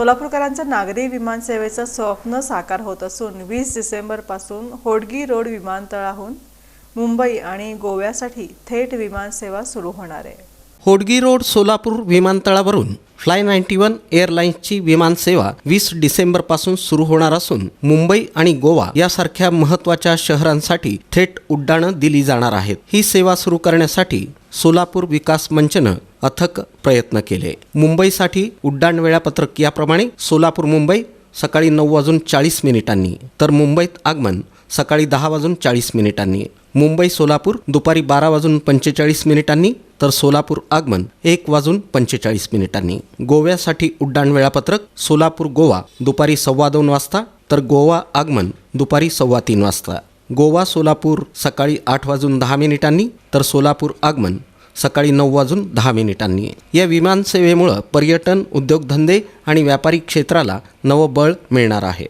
सोलापूरकरांचं नागरी विमानसेवेचं स्वप्न साकार होत असून वीस डिसेंबरपासून होडगी रोड विमानतळाहून मुंबई आणि गोव्यासाठी थेट विमानसेवा सुरू होणार आहे. होडगी रोड सोलापूर विमानतळावरून फ्लाय नाईन्टी वन एअरलाईन्सची विमानसेवा वीस डिसेंबरपासून सुरू होणार असून मुंबई आणि गोवा यासारख्या महत्त्वाच्या शहरांसाठी थेट उड्डाणं दिली जाणार आहेत. ही सेवा सुरू करण्यासाठी सोलापूर विकास मंचनं अथक प्रयत्न केले. मुंबईसाठी उड्डाण वेळापत्रक याप्रमाणे सोलापूर मुंबई सकाळी नऊ वाजून चाळीस मिनिटांनी तर मुंबईत आगमन सकाळी दहा वाजून चाळीस मिनिटांनी मुंबई सोलापूर दुपारी बारा वाजून पंचेचाळीस मिनिटांनी तर सोलापूर आगमन एक वाजून पंचेचाळीस मिनिटांनी. गोव्यासाठी उड्डाण वेळापत्रक सोलापूर गोवा दुपारी सव्वा दोन वाजता तर गोवा आगमन दुपारी सव्वा तीन वाजता. गोवा सोलापूर सकाळी आठ वाजून दहा मिनिटांनी तर सोलापूर आगमन सकाळी नऊ वाजून दहा मिनिटांनी. या विमानसेवेमुळं पर्यटन उद्योगधंदे आणि व्यापारी क्षेत्राला नवं बळ मिळणार आहे.